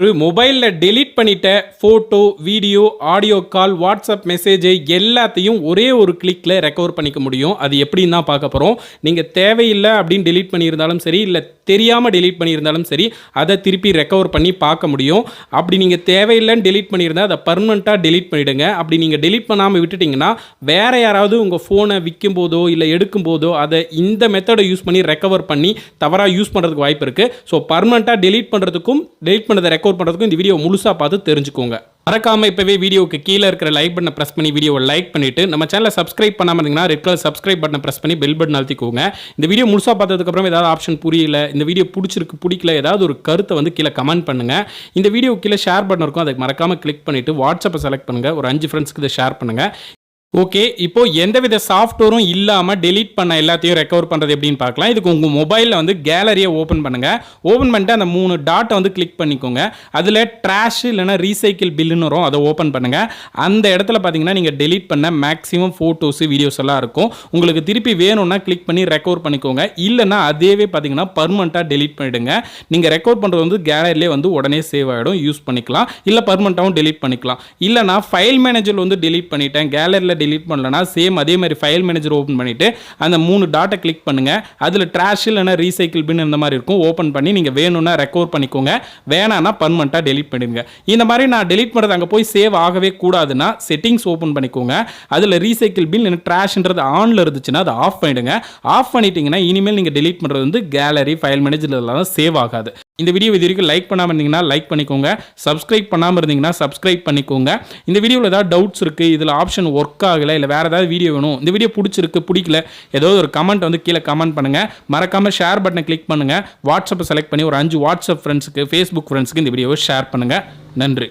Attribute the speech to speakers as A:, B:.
A: ஒரு மொபைலில் டெலீட் பண்ணிட்ட photo video audio call WhatsApp மெசேஜை எல்லாத்தையும் ஒரே ஒரு கிளிக்கில் ரெக்கவர் பண்ணிக்க முடியும். அது எப்படின்னு தான் பார்க்க போகிறோம் நீங்கள் தேவையில்லை அப்படின்னு டெலீட் பண்ணியிருந்தாலும் சரி இல்லை தெரியாமல் டெலீட் பண்ணியிருந்தாலும் சரி அதை திருப்பி ரெக்கவர் பண்ணி பார்க்க முடியும். அப்படி நீங்கள் தேவையில்லைன்னு டெலீட் பண்ணியிருந்தால் அதை பர்மனெண்ட்டாக டெலீட் பண்ணிவிடுங்க அப்படி நீங்கள் டெலீட் பண்ணாமல் விட்டுட்டிங்கன்னா வேறு யாராவது உங்கள் ஃபோனை விற்கும் போதோ இல்லை எடுக்கும் போதோ அதை இந்த மெத்தடை யூஸ் பண்ணி ரெக்கவர் பண்ணி தவறாக யூஸ் பண்ணுறதுக்கு வாய்ப்பு இருக்குது ஸோ பர்மனெண்ட்டாக டெலீட் பண்ணுறதுக்கும் டெலீட் ரெக் ரெக்கவர் பண்ணுறதுக்கும் இந்த வீடியோ முழுசாக பார்த்து தெரிஞ்சுக்கோங்க. மறக்காம இப்போவே வீடியோக்கு கீழே இருக்கிற லைக் பட்டனை ப்ரெஸ் பண்ணி வீடியோவை லைக் பண்ணிட்டு நம்ம சேனலை சப்ஸ்கிரைப் பண்ணாமல் இருந்தீங்கன்னா ரெட் கலர் சப்ஸ்கிரைப் பட்டனை ப்ரெஸ் பண்ணி பெல் பட்டன் அழுத்திக்கோங்க. இந்த வீடியோ முழுசாக பார்த்ததுக்கப்புறம் ஏதாவது ஆப்ஷன் புரியல இந்த வீடியோ பிடிச்சிருக்கு பிடிக்கல ஏதாவது ஒரு கருத்தை வந்து கீழே கமெண்ட் பண்ணுங்க. இந்த வீடியோ கீழே ஷேர் பட்டன் இருக்கும் அதுக்கு மறக்காம கிளிக் பண்ணிட்டு வாட்ஸ்அப்பை செலக்ட் பண்ணுங்க. ஒரு அஞ்சு ஃப்ரெண்ட்ஸ்க்கு இதை ஷேர் பண்ணுங்க. ஓகே இப்போ எந்தவித சாஃப்ட்வேரும் இல்லாமல் டெலீட் பண்ண எல்லாத்தையும் ரெக்கவர் பண்ணுறது எப்படின்னு பார்க்கலாம். இதுக்கு உங்கள் மொபைலில் வந்து கேலரியை ஓப்பன் பண்ணுங்கள் ஓப்பன் பண்ணிட்டு அந்த மூணு டாட்டை வந்து கிளிக் பண்ணிக்கோங்க. அதில் ட்ராஷ் இல்லைனா ரீசைக்கிள் பில்லுன்னு வரும். அதை ஓப்பன் பண்ணுங்கள் அந்த இடத்துல பார்த்தீங்கன்னா நீங்கள் டெலீட் பண்ண மேக்ஸிமம் ஃபோட்டோஸு வீடியோஸ் எல்லாம் இருக்கும். உங்களுக்கு திருப்பி வேணும்னா கிளிக் பண்ணி ரெக்கவர் பண்ணிக்கோங்க. இல்லைனா அதேவே பார்த்தீங்கன்னா பர்மனெண்ட்டாக டெலீட் பண்ணிவிடுங்க நீங்கள் ரெக்கவர் பண்ணுறது வந்து கேலரிலே வந்து உடனே சேவ் ஆகிடும் யூஸ் பண்ணிக்கலாம். இல்லை பர்மனெண்ட்டாகவும் டெலீட் பண்ணிக்கலாம். இல்லைனா ஃபைல் மேனேஜர் வந்து டெலீட் பண்ணிட்டேன். கேலரியில் டெலீட் பண்ணலனா சேம் அதே மாதிரி ஃபைல் மேனேஜர் ஓப்பன் பண்ணிவிட்டு அந்த மூணு டாட்டை கிளிக் பண்ணுங்கள் அதில் ட்ராஷ் இல்லைனா ரீசைக்கிள் பின் இந்த மாதிரி இருக்கும். ஓப்பன் பண்ணி நீங்கள் வேணும்னா ரெக்கவர் பண்ணிக்கோங்க. வேணான்னா பர்மனெண்ட்டாக டெலீட் பண்ணிடுங்க. இந்த மாதிரி நான் டெலீட் பண்ணுறது அங்கே போய் சேவ் ஆகவே கூடாதுன்னா செட்டிங்ஸ் ஓப்பன் பண்ணிக்கோங்க. அதில் ரீசைக்கிள் பில் இல்லை ட்ராஷ்ன்றது ஆனில் இருந்துச்சுன்னா அதை ஆஃப் பண்ணிவிடுங்க ஆஃப் பண்ணிட்டீங்கன்னா இனிமேல் நீங்கள் டெலீட் பண்ணுறது வந்து கேலரி ஃபைல் மேனேஜர் இதெல்லாம் சேவ் ஆகாது. இந்த வீடியோ இது வரைக்கும் லைக் பண்ணாமல் இருந்தீங்கன்னா லைக் பண்ணிக்கோங்க. சப்ஸ்கிரைப் பண்ணாமல் இருந்தீங்கன்னா சப்ஸ்கிரைப் பண்ணிக்கோங்க. இந்த வீடியோவில் ஏதாவது டவுட்ஸ் இருக்குது இதில் ஆப்ஷன் ஒர்க் ஆகலை இல்லை வேறு ஏதாவது வீடியோ வேணும் இந்த வீடியோ பிடிச்சிருக்கு பிடிக்கல ஏதோ ஒரு கமெண்ட் வந்து கீழே கமெண்ட் பண்ணுங்கள் மறக்காமல் ஷேர் பட்டனை கிளிக் பண்ணுங்கள் வாட்ஸ்அப்பை செலக்ட் பண்ணி ஒரு அஞ்சு வாட்ஸ்அப் ஃப்ரெண்ட்ஸுக்கு ஃபேஸ்புக் ஃப்ரெண்ட்ஸுக்கு இந்த வீடியோவை ஷேர் பண்ணுங்கள் நன்றி.